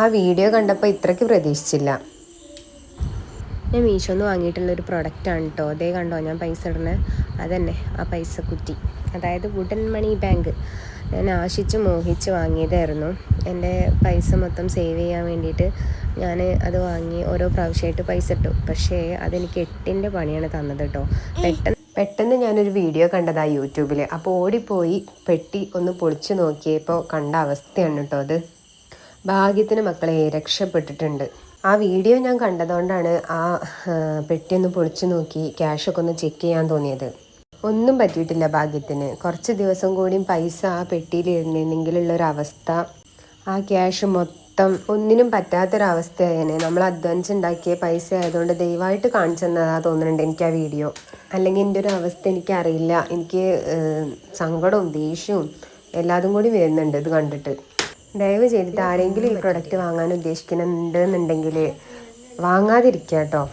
ആ വീഡിയോ കണ്ടപ്പോൾ ഇത്രയ്ക്ക് പ്രതീക്ഷിച്ചില്ല. ഞാൻ മീഷോന്ന് വാങ്ങിയിട്ടുള്ളൊരു പ്രൊഡക്റ്റാണ് കേട്ടോ അതേ കണ്ടോ ഞാൻ പൈസ ഇടണേ അതന്നെ ആ പൈസ കുറ്റി അതായത് വുഡൻ മണി ബാങ്ക് ഞാൻ ആശിച്ച് മോഹിച്ച് വാങ്ങിയതായിരുന്നു. എന്റെ പൈസ മൊത്തം സേവ് ചെയ്യാൻ വേണ്ടിയിട്ട് ഞാൻ അത് വാങ്ങി ഓരോ പ്രാവശ്യമായിട്ട് പൈസ ഇട്ടു. പക്ഷേ അതെനിക്ക് എട്ടിന്റെ പണിയാണ് തന്നത് കേട്ടോ പെട്ടെന്ന് പെട്ടെന്ന് ഞാനൊരു വീഡിയോ കണ്ടതാണ് യൂട്യൂബിൽ അപ്പോൾ ഓടിപ്പോയി പെട്ടി ഒന്ന് പൊളിച്ചു നോക്കിയപ്പോൾ കണ്ട അവസ്ഥയാണ് കേട്ടോ അത്. ഭാഗ്യത്തിന് മക്കളെ രക്ഷപ്പെട്ടിട്ടുണ്ട്. ആ വീഡിയോ ഞാൻ കണ്ടതുകൊണ്ടാണ് ആ ആ, പെട്ടി ഒന്ന് പൊളിച്ചു നോക്കി ക്യാഷൊക്കെ ഒന്ന് ചെക്ക് ചെയ്യാൻ തോന്നിയത്. ഒന്നും പറ്റിയിട്ടില്ല ഭാഗ്യത്തിന്. കുറച്ച് ദിവസം കൂടിയും പൈസ ആ പെട്ടിയിൽ ഇടണമെങ്കിലുള്ള ഒരു അവസ്ഥ ആ ക്യാഷ് മൊത്തം ഒന്നിനും പറ്റാത്തൊരവസ്ഥയായേനെ. നമ്മൾ അധ്വാനിച്ചുണ്ടാക്കിയ പൈസ ആയതുകൊണ്ട് ദയവായിട്ട് കാണിച്ചു തന്നതാ തോന്നുന്നുണ്ട് എനിക്ക് ആ വീഡിയോ. അല്ലെങ്കിൽ എന്റെ ഒരു അവസ്ഥ എനിക്കറിയില്ല. എനിക്ക് സങ്കടവും ദേഷ്യവും എല്ലാതും കൂടി വരുന്നുണ്ട് ഇത് കണ്ടിട്ട്. ദയവ് ചെയ്തിട്ട് ആരെങ്കിലും ഈ പ്രൊഡക്റ്റ് വാങ്ങാൻ ഉദ്ദേശിക്കുന്നുണ്ട് എന്നുണ്ടെങ്കിൽ വാങ്ങാതിരിക്കുക കേട്ടോ.